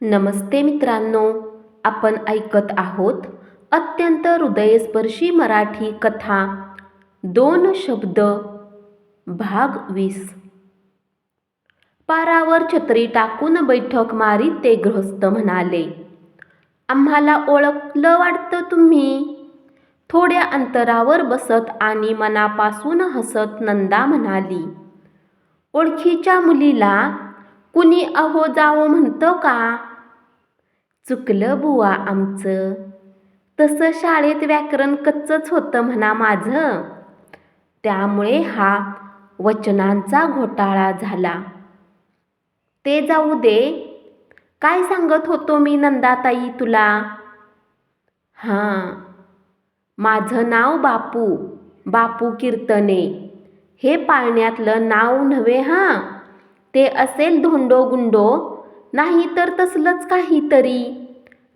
नमस्ते मित्रांनो आपण ऐकत आहोत अत्यंत हृदयस्पर्शी मराठी कथा दोन शब्द भाग वीस. पारावर छत्री टाकून बैठक मारीत ते गृहस्थ म्हणाले आम्हाला ओळखलं वाटतं तुम्ही थोड्या अंतरावर बसत आणि मनापासून हसत नंदा म्हणाली ओळखीच्या मुलीला कुणी अहो जाओ म्हणतो का? चुकलं बुवा आमचं. तसं शाळेत व्याकरण कच्चंच होतं म्हणा माझं. त्यामुळे हा वचनांचा घोटाळा झाला. ते जाऊ दे. काय सांगत होतो मी नंदाताई तुला? हां. माझं नाव बापू बापू कीर्तने. हे पाळण्यातलं नाव नव्हे हां? ते असेल धोंडो गुंडो नाही तर तसलंच काहीतरी.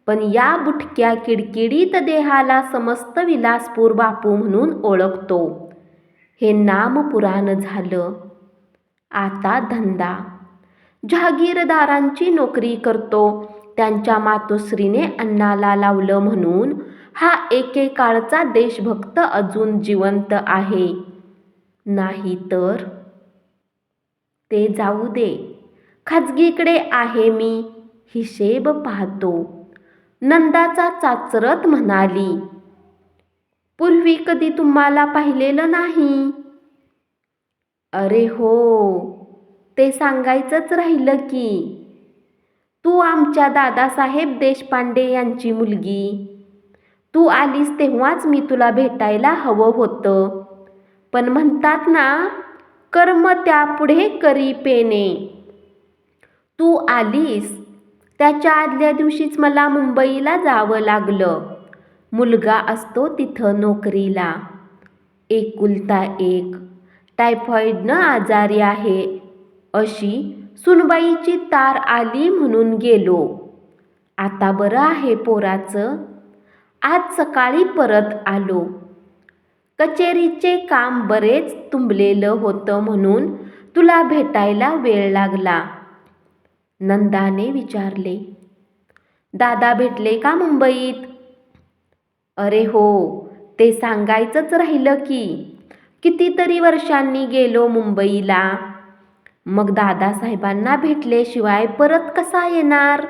पण या बुटक्या किडकिडीत देहाला समस्त विलासपूर बापू म्हणून ओळखतो. हे नाम पुराण झालं. आता धंदा. जहागीरदारांची नोकरी करतो. त्यांच्या मातोश्रीने अन्नाला लावलं म्हणून हा एकेकाळचा देशभक्त अजून जिवंत आहे. नाही तर ते जाऊ दे. खाजगीकडे आहे मी हिशेब पाहतो. नंदाचा चाचरत म्हणाली. पूर्वी कधी तुम्हाला पाहिलेलं नाही? अरे हो ते सांगायचंच राहिलं की. तू आमच्या दादासाहेब देशपांडे यांची मुलगी. तू आलीस तेव्हाच मी तुला भेटायला हवं होतं. पण म्हणतात ना कर्म त्यापुढे करी पेने. तू आलीस त्याच्या आदल्या दिवशीच मला मुंबईला जावं लागलं. मुलगा असतो तिथं नोकरीला. एकुलता एक. टायफॉईडनं आजारी आहे. अशी सुनबाईची तार आली म्हणून गेलो. आता बरं आहे पोराचं. आज सकाळी परत आलो. कचेरीचे काम बरेच तुंबलेलं होतं म्हणून तुला भेटायला वेळ लागला. नंदाने विचारले दादा भेटले का मुंबईत? अरे हो ते सांगायचंच राहिलं की. कितीतरी वर्षांनी गेलो मुंबईला. मग दादासाहेबांना भेटल्याशिवाय परत कसा येणार?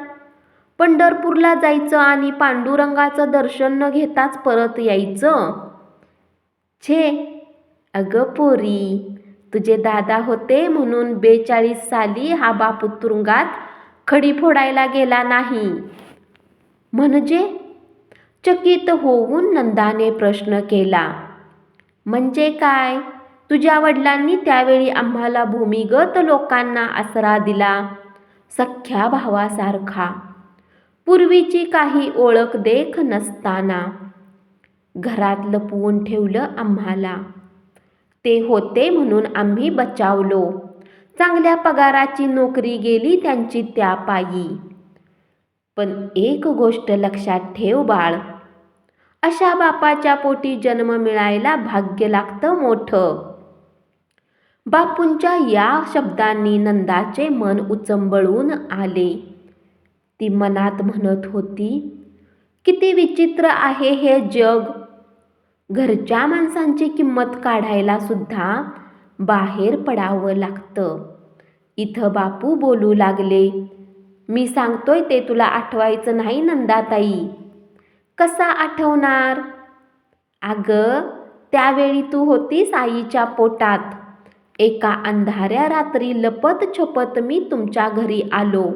पंढरपूरला जायचं आणि पांडुरंगाचं दर्शन न घेताच परत यायचं? छे. अगं पोरी तुझे दादा होते म्हणून बेचाळीस साली हा बापू तुरुंगात खडी फोडायला गेला नाही. म्हणजे? चकित होऊन नंदाने प्रश्न केला. म्हणजे काय? तुझ्या वडिलांनी त्यावेळी आम्हाला भूमिगत लोकांना आसरा दिला सख्या भावासारखा. पूर्वीची काही ओळख देख नसताना घरात लपवून ठेवलं आम्हाला. ते होते म्हणून आम्ही बचावलो. चांगल्या पगाराची नोकरी गेली त्यांची त्या पायी. पण एक गोष्ट लक्षात ठेव बाळ. अशा बापाच्या पोटी जन्म मिळायला भाग्य लागतं मोठं. बापूंच्या या शब्दांनी नंदाचे मन उचंबळून आले. ती मनात म्हणत होती किती विचित्र आहे हे जग. घरच्या माणसांची किंमत काढायला सुद्धा बाहेर पडावं लागतं. इथं बापू बोलू लागले मी सांगतोय ते तुला आठवायचं नाही नंदाताई. कसा आठवणार? अगं त्यावेळी तू होतीस आईच्या पोटात. एका अंधाऱ्या रात्री लपत छपत मी तुमच्या घरी आलो.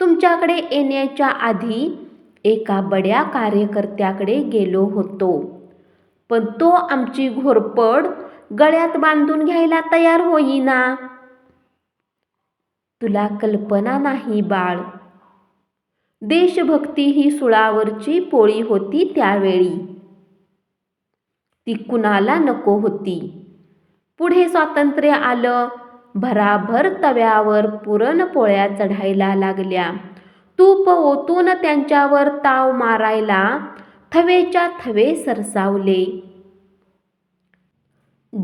तुमच्याकडे येण्याच्या आधी एका बड्या कार्यकर्त्याकडे गेलो होतो. पण तो आमची घोरपड गळ्यात बांधून घ्यायला तयार होईना. तुला कल्पना नाही बाळ. देशभक्ती ही सुळावरची पोळी होती त्यावेळी. ती कुणाला नको होती. पुढे स्वातंत्र्य आलं. भराभर तव्यावर पुरणपोळ्या चढायला लागल्या. तूप ओतून त्यांच्यावर ताव मारायला थवेच्या थवे सरसावले.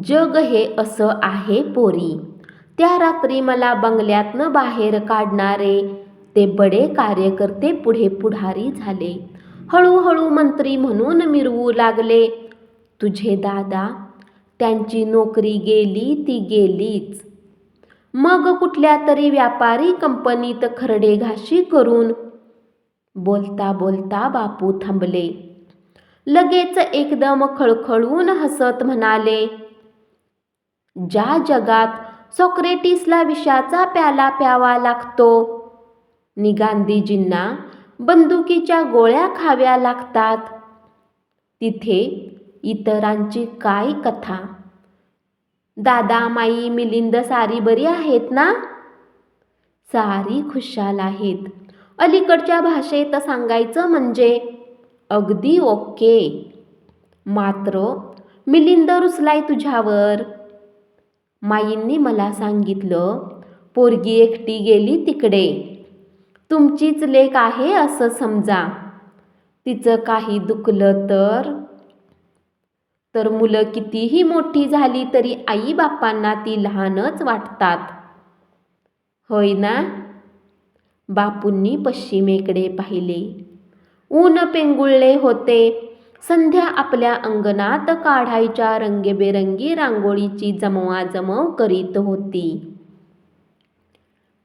जग हे असं आहे पोरी. त्या रात्री मला बंगल्यातनं बाहेर काढणारे ते बडे कार्यकर्ते पुढे पुढारी झाले. हळूहळू मंत्री म्हणून मिरवू लागले. तुझे दादा त्यांची नोकरी गेली ती गेलीच. मग कुठल्या तरी व्यापारी कंपनीत खरडे घाशी करून बोलता बोलता बापू थांबले. लगेच एकदम खळखळून हसत म्हणाले ज्या जगात सॉक्रेटिसला विषाचा प्याला प्यावा लागतो नि गांधीजींना बंदुकीच्या गोळ्या खाव्या लागतात. तिथे इतरांची काय कथा? दादा माई मिलिंद सारी बरी आहेत ना? सारी खुशाल आहेत. अलीकडच्या भाषेत सांगायचं म्हणजे अगदी ओके. मात्र मिलिंद रुसलाय तुझ्यावर. माईंनी मला सांगितलं पोरगी एकटी गेली तिकडे. तुमचीच लेक आहे असं समजा. तिचं काही दुखलं तर? तर मुलं कितीही मोठी झाली तरी आई बापांना ती लहानच वाटतात. होय ना? बापूंनी पश्चिमेकडे पाहिले. ऊन पेंगुळले होते. संध्या आपल्या अंगणात काढायच्या रंगीबेरंगी रांगोळीची जमवाजमव करीत होती.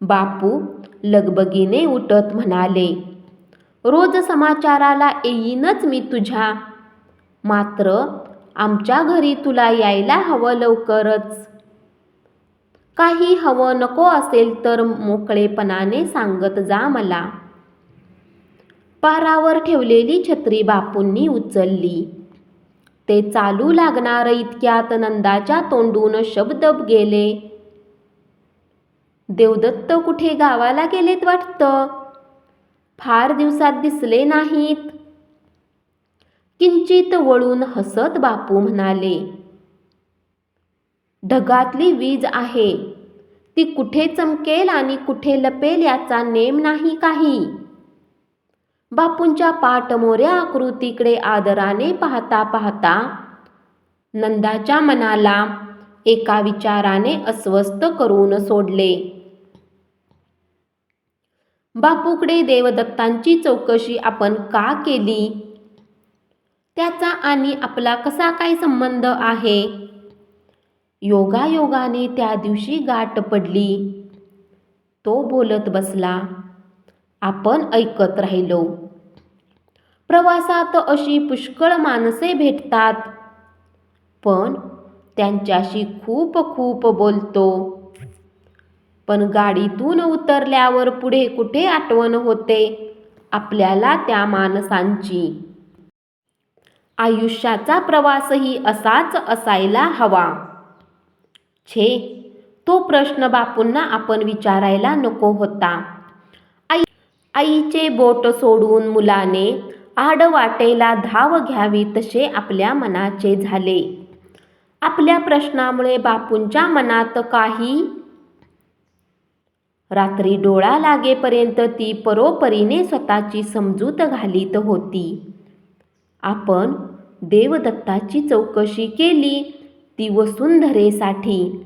बापू लगबगीने उठत म्हणाले रोज समाचाराला येईनच मी तुझ्या. मात्र आमच्या घरी तुला यायला हवं लवकरच. काही हवं नको असेल तर मोकळेपणाने सांगत जा मला. पारावर ठेवलेली छत्री बापूंनी उचलली. ते चालू लागणार इतक्यात नंदाच्या तोंडून शब्द गेले. देवदत्त कुठे गावाला गेलेत वाटतं? फार दिवसात दिसले नाहीत. किंचित वळून हसत बापू म्हणाले ढगातली वीज आहे. ती कुठे चमकेल आणि कुठे लपेल याचा नेम नाही काही. बापूंच्या पाठमोऱ्या आकृतीकडे आदराने पाहता पाहता नंदाच्या मनाला एका विचाराने अस्वस्थ करून सोडले. बापूकडे देवदत्तांची चौकशी आपण का केली? त्याचा आणि आपला कसा काय संबंध आहे? योगायोगाने त्या दिवशी गाठ पडली. तो बोलत बसला. आपण ऐकत राहिलो. प्रवासात अशी पुष्कळ माणसे भेटतात. पण त्यांच्याशी खूप खूप बोलतो. पण गाडीतून उतरल्यावर पुढे कुठे आठवण होते? आपल्याला त्या माणसांची. आयुष्याचा प्रवासही असाच असायला हवा. छे तो प्रश्न बापूंना आपण विचारायला नको होता. आई आईचे बोट सोडून मुलाने आडवाटेला धाव घ्यावी तसे आपल्या मनाचे झाले. आपल्या प्रश्नामुळे बापूंच्या मनात काही रात्री डोळा लागेपर्यंत ती परोपरीने स्वतःची समजूत घालीत होती. आपण देवदत्ताची चौकशी केली ती वसुंधरेसाठी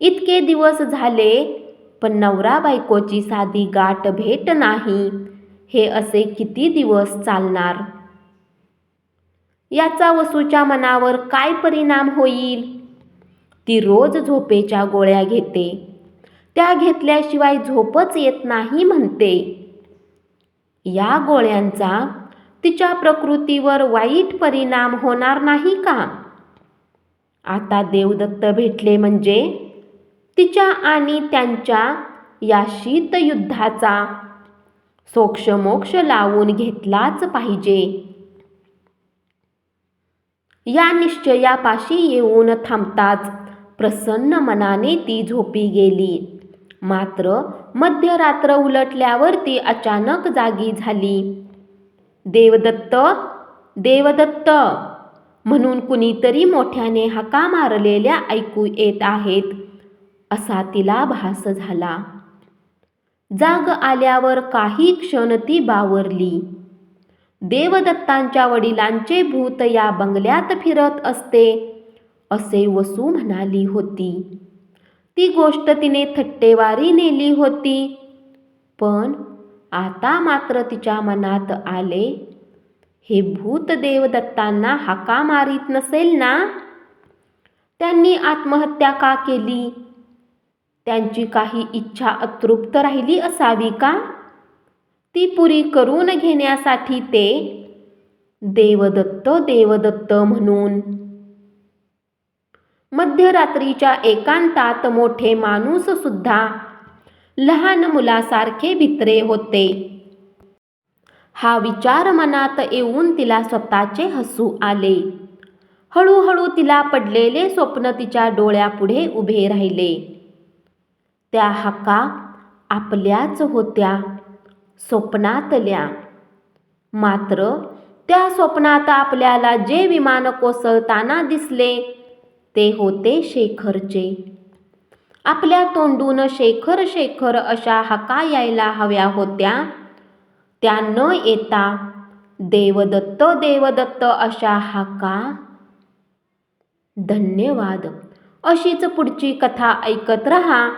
इतके दिवस झाले पण नवरा बायकोची साधी गाठ भेट नाही. हे असे किती दिवस चालणार? याचा वसूच्या मनावर काय परिणाम होईल? ती रोज झोपेच्या गोळ्या घेते. त्या घेतल्याशिवाय झोपच येत नाही म्हणते. या गोळ्यांचा तिच्या प्रकृतीवर वाईट परिणाम होणार नाही का? आता देवदत्त भेटले म्हणजे तिच्या आणि त्यांच्या या शीतयुद्धाचा सोक्षमोक्ष लावून घेतलाच पाहिजे. या निश्चयापाशी येऊन थांबताच प्रसन्न मनाने ती झोपी गेली. मात्र मध्यरात्र उलटल्यावर ती अचानक जागी झाली. देवदत्त देवदत्त. म्हणून कुणीतरी मोठ्याने हाका मारलेल्या ऐकू येत आहेत. असा तिला भास झाला. जाग आल्यावर काही क्षण ती बावरली. देवदत्तांच्या वडिलांचे भूत या बंगल्यात फिरत असते असे वसू म्हणाली होती. ती गोष्ट तिने थट्टेवारी नेली होती. पण आता मात्र तिच्या मनात आले हे भूत देवदत्तांना हाका मारीत नसेल ना? त्यांनी आत्महत्या का केली? त्यांची काही इच्छा अतृप्त राहिली असावी का? ती पुरी करून घेण्यासाठी ते देवदत्त देवदत्त म्हणून. मध्यरात्रीच्या एकांतात मोठे माणूस सुद्धा लहान मुलासारखे भित्रे होते. हा विचार मनात येऊन तिला स्वतःचे हसू आले. हळूहळू तिला पडलेले स्वप्न तिच्या डोळ्यापुढे उभे राहिले. त्या हाका आपल्याच होत्या स्वप्नातल्या. मात्र त्या स्वप्नात आपल्याला जे विमान कोसळताना दिसले ते होते शेखरचे. आपल्या तोंडून शेखर शेखर अशा हाका यायला हव्या होत्या. त्या न येता देवदत्त देवदत्त अशा हाका. धन्यवाद. अशीच पुढची कथा ऐकत रहा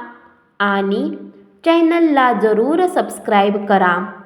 आणि चॅनलला जरूर सबस्क्राईब करा.